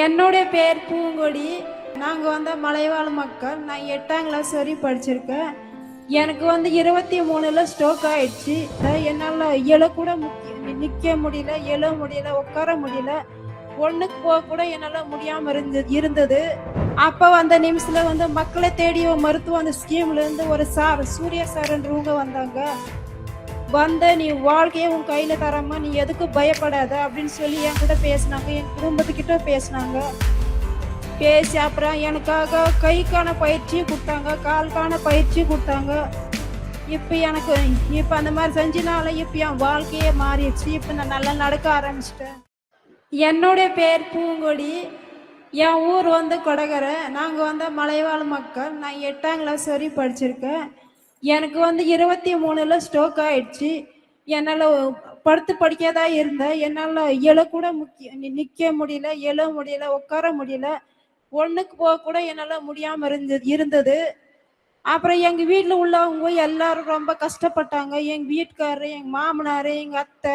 என்னுடைய பேர் பூங்கொடி. நாங்கள் வந்து மலைவாழ் மக்கள். நான் எட்டாம் கிளாஸ் வரையும் படிச்சிருக்கேன். எனக்கு வந்து இருபத்தி மூணில் ஸ்ட்ரோக் ஆயிடுச்சு. என்னால் எழக்கூட நிற்க முடியல எழ முடியல உட்கார முடியல. ஒன்றுக்கு போக கூட என்னால் முடியாமல் இருந்தது இருந்தது. அப்போ அந்த நிமிஷத்தில் வந்து மக்களை தேடி ஒரு மருத்துவம் அந்த ஸ்கீம்லேருந்து ஒரு சார் சூர்யா சார்ன்றவங்க வந்தாங்க. வந்த நீ வாழ்க்கையை உன் கையில் தராம நீ எதுக்கும் பயப்படாத அப்படின்னு சொல்லி என் கூட பேசினாங்க. என் குடும்பத்துக்கிட்ட பேசினாங்க. பேசி அப்புறம் எனக்காக கைக்கான பயிற்சி கொடுத்தாங்க கால்கான பயிற்சி கொடுத்தாங்க. இப்போ எனக்கு இப்போ அந்த மாதிரி செஞ்சனால இப்போ என் வாழ்க்கையே மாறிடுச்சு. இப்போ நான் நல்லா நடக்க ஆரம்பிச்சிட்டேன். என்னுடைய பேர் பூங்கொடி. என் ஊர் வந்து கொடகரை. நாங்கள் வந்து மலைவாழ் மக்கள். நான் எட்டாம் கிளாஸ் வரையும் படிச்சிருக்கேன். எனக்கு வந்து இருபத்தி மூணில் ஸ்ட்ரோக் ஆயிடுச்சு. என்னால் படுத்து படிக்கதா இருந்தேன் என்னால் கூட முக்கிய நிற்க முடியல எழ முடியல உட்கார முடியல. ஒன்றுக்கு போக கூட என்னால் முடியாமல் இருந்தது இருந்தது. அப்புறம் எங்கள் வீட்டில் உள்ளவங்க எல்லாரும் ரொம்ப கஷ்டப்பட்டாங்க. எங்கள் வீட்டுக்காரரு எங்கள் மாமனார் எங்கள் அத்தை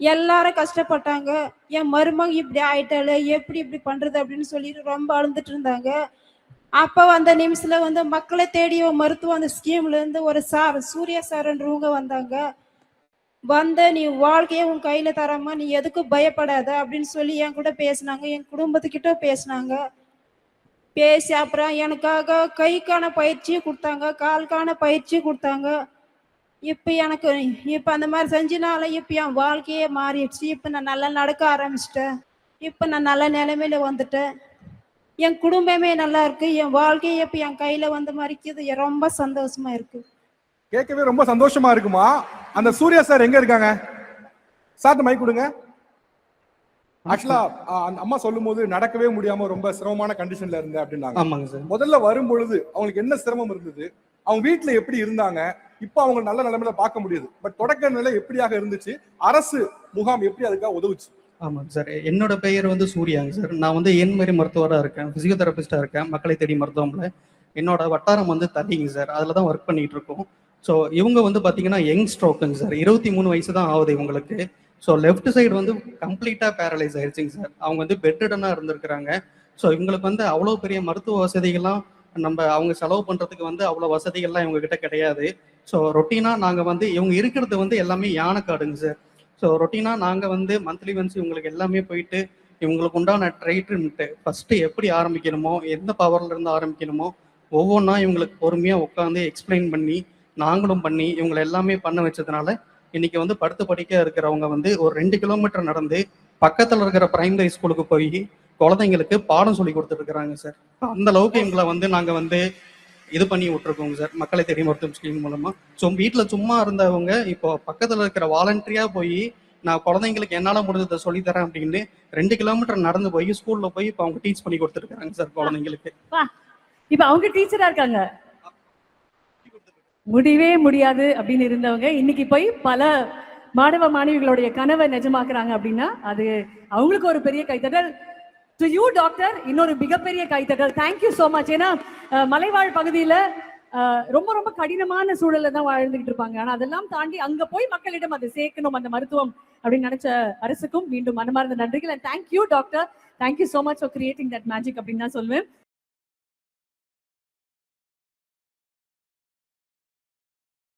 எல்லாரும் கஷ்டப்பட்டாங்க. என் மருமக இப்படி ஆயிட்டாளு எப்படி இப்படி பண்றது அப்படின்னு சொல்லிட்டு ரொம்ப அழுந்துட்டு இருந்தாங்க. அப்போ அந்த நிமிஷத்தில் வந்து மக்களை தேடி மருத்துவம் அந்த ஸ்கீம்லேருந்து ஒரு சார் சூர்யா சார்ன்றவங்க வந்தாங்க. வந்த நீ வாழ்க்கையை உன் கையில் தராம நீ எதுக்கும் பயப்படாத அப்படின்னு சொல்லி என் கூட பேசினாங்க. என் குடும்பத்துக்கிட்ட பேசினாங்க. பேசி அப்புறம் எனக்காக கைக்கான பயிற்சியும் கொடுத்தாங்க. கால்கான பயிற்சி கொடுத்தாங்க. இப்போ எனக்கு இப்போ அந்த மாதிரி செஞ்சனால இப்போ என் வாழ்க்கையே மாறிடுச்சு. இப்போ நான் நல்லா நடக்க ஆரம்பிச்சிட்டேன். இப்போ நான் நல்ல நிலைமையில வந்துட்டேன். என் குடும்பமே நல்லா இருக்கு. என் வாழ்க்கையே இப்போ என் கையில வந்து மறிக்குது ரொம்ப சந்தோஷமா இருக்கு. கேட்கவே ரொம்ப சந்தோஷமா இருக்குமா? அந்த சூர்யா சார் எங்க இருக்காங்க? சார்ட்ட மைக் கொடுங்க. ஆக்சுவலா அந்த அம்மா சொல்லும்போது நடக்கவே முடியாம ரொம்ப சிரமமான கண்டிஷன்ல இருந்தேன் அப்படின்னாங்க. ஆமாங்க சார். முதல்ல வரும் பொழுது அவங்களுக்கு என்ன சிரமம் இருந்தது? அவங்க வீட்ல எப்படி இருந்தாங்க? இப்போ அவங்க நல்ல நிலைமையில பார்க்க முடியுது. பட் தொடக்க நிலை எப்படியாக இருந்துச்சு? அரசு முகாம் எப்படி அதுக்காக உதவுச்சு? ஆமாங்க சார். என்னோட பெயர் வந்து சூர்யாங்க சார். நான் வந்து என் மாதிரி மருத்துவராக இருக்கேன். பிசியோதெரபிஸ்டாக இருக்கேன். மக்களை தேடி மருத்துவம்ல என்னோட வட்டாரம் வந்து தள்ளிங்க சார். அதில் தான் ஒர்க் பண்ணிட்டு இருக்கோம். ஸோ இவங்க வந்து பார்த்தீங்கன்னா யங் ஸ்ட்ரோக்குங்க சார். இருபத்தி மூணு வயசு தான் ஆகுது இவங்களுக்கு. ஸோ லெஃப்ட் சைடு வந்து கம்ப்ளீட்டாக பேரலைஸ் ஆயிடுச்சுங்க சார். அவங்க வந்து பெட்ரிடனாக இருந்திருக்கிறாங்க. ஸோ இவங்களுக்கு வந்து அவ்வளோ பெரிய மருத்துவ வசதிகள்லாம் நம்ம அவங்க செலவு பண்ணுறதுக்கு வந்து அவ்வளோ வசதிகள்லாம் இவங்க கிட்ட கிடையாது. ஸோ ரொட்டீனாக நாங்கள் வந்து இவங்க இருக்கிறது வந்து எல்லாமே யானைக்காடுங்க சார். ஸோ ரொட்டீனாக நாங்கள் வந்து மந்த்லி ஒன்ஸ் இவங்களுக்கு எல்லாமே போயிட்டு இவங்களுக்கு உண்டான ட்ரீட்மெண்ட்டு ஃபஸ்ட்டு எப்படி ஆரம்பிக்கணுமோ எந்த பவர்ல இருந்து ஆரம்பிக்கணுமோ ஒவ்வொன்றா இவங்களுக்கு பொறுமையாக உட்காந்து எக்ஸ்பிளைன் பண்ணி நாங்களும் பண்ணி இவங்களை எல்லாமே பண்ண வச்சதுனால இன்னைக்கு வந்து படுத்து படிக்க இருக்கிறவங்க வந்து ஒரு ரெண்டு கிலோமீட்டர் நடந்து பக்கத்தில் இருக்கிற பிரைமரி ஸ்கூலுக்கு போய் குழந்தைங்களுக்கு பாடம் சொல்லி கொடுத்துட்டு இருக்கிறாங்க சார் அந்த அளவுக்கு இவங்களை வந்து நாங்கள் வந்து இது பண்ணி விட்டுருக்கோங்க சார். மக்களை தேடி மருத்துவம் ஸ்கீம் மூலமா. ஸோ வீட்டில் சும்மா இருந்தவங்க இப்போ பக்கத்தில் இருக்கிற வாலண்டரியா போய் நான் குழந்தைங்களுக்கு என்னால் முடிஞ்சதை சொல்லித்தரேன் அப்படின்னு ரெண்டு கிலோமீட்டர் நடந்து போய் ஸ்கூல்ல போய் இப்போ அவங்க டீச் பண்ணி கொடுத்துருக்காங்க சார் குழந்தைங்களுக்கு. இப்ப அவங்க டீச்சரா இருக்காங்க. முடியவே முடியாது அப்படின்னு இருந்தவங்க இன்னைக்கு போய் பல மாணவ மாணவிகளுடைய கனவை நிஜமாக்குறாங்க அப்படின்னா அது அவங்களுக்கு ஒரு பெரிய கைத்தட்டல் டு யூ டாக்டர் இன்னொரு மிகப்பெரிய கைத்தட்டல் தேங்க்யூ ஸோ மச் ஏன்னா மலைவாழ் பகுதியில ரொம்ப ரொம்ப கடினமான சூழல்ல தான் வாழ்ந்துகிட்டு இருப்பாங்க. ஆனா அதெல்லாம் தாண்டி அங்க போய் மக்களிடம் அதை சேர்க்கணும் அந்த மருத்துவம் அப்படின்னு நினைச்ச அரசுக்கும் மீண்டும் மனமார்ந்த நன்றிகள். And thank you doctor thank you so much for creating that magic அப்படின்னு தான் சொல்லுவேன்